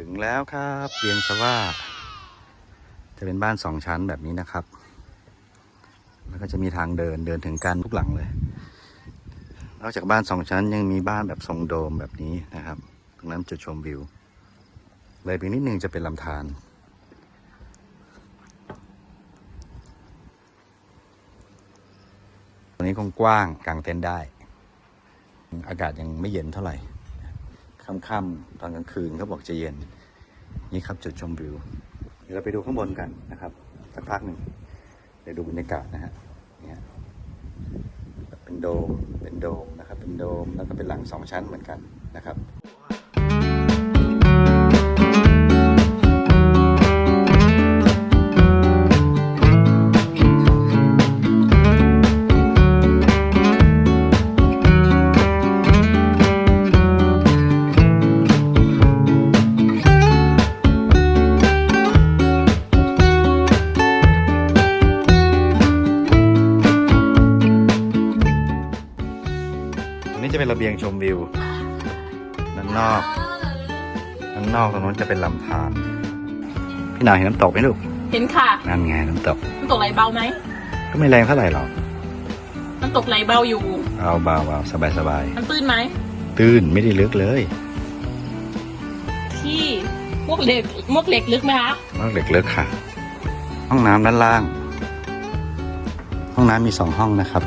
ถึงแล้วครับเวียงสว่า จะเป็นบ้านสองชั้นแบบนี้นะครับ แล้วก็จะมีทางเดินเดินถึงกันทุกหลังเลย นอกจากบ้านสองชั้นยังมีบ้านแบบทรงโดมแบบนี้นะครับ ตรงนั้นจุดชมวิว เลยไปนิดนึงจะเป็นลำธารตรงนี้คงกว้างกลางเต็นท์ได้ อากาศยังไม่เย็นเท่าไหร่ ค่ำๆตอนกลางคืนเขาบอกจะเย็น นี่ครับจุดชมวิว เดี๋ยวเราไปดูข้างบนกันนะครับสักพักหนึ่งเดี๋ยวดูบรรยากาศนะฮะเนี่ยเป็นโดมเป็นโดมนะครับ เป็นโดมแล้วก็เป็นหลังสองชั้นเหมือนกันนะครับ จะเป็นระเบียงชมวิวด้านนอกด้านนอกตรงนู้นจะเป็นลำธารพี่นาวเห็นน้ำตกไหมลูกเห็นค่ะนั่นไงน้ำตกน้ำตกไหลเบาไหมก็ไม่แรงเท่าไหร่หรอกน้ำตกไหลเบาอยู่เอาเบาเอาสบายสบายมันตื้นไหมๆตื้นไม่ได้ลึกเลย ที่มวกเหล็กมวกเหล็กลึกไหมคะนอกเด็กเลิกค่ะ ห้องน้ำด้านล่าง ห้องน้ำมีสองห้องนะครับ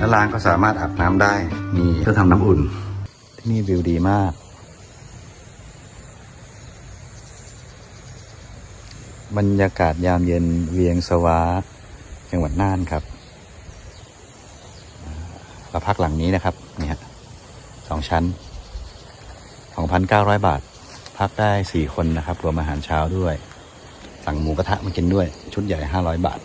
ด้านล่างก็สามารถอาบน้ำได้ มีเครื่องทำน้ำอุ่น ที่นี่วิวดีมาก บรรยากาศยามเย็นเวียงสวาจังหวัดน่านครับเราพักหลังนี้นะครับนี่ฮะสองชั้นสองพันเก้าร้อยบาท พักได้สี่คนนะครับรวมอาหารเช้าด้วย สั่งหมูกระทะมากินด้วย ชุดใหญ่ห้าร้อยบาท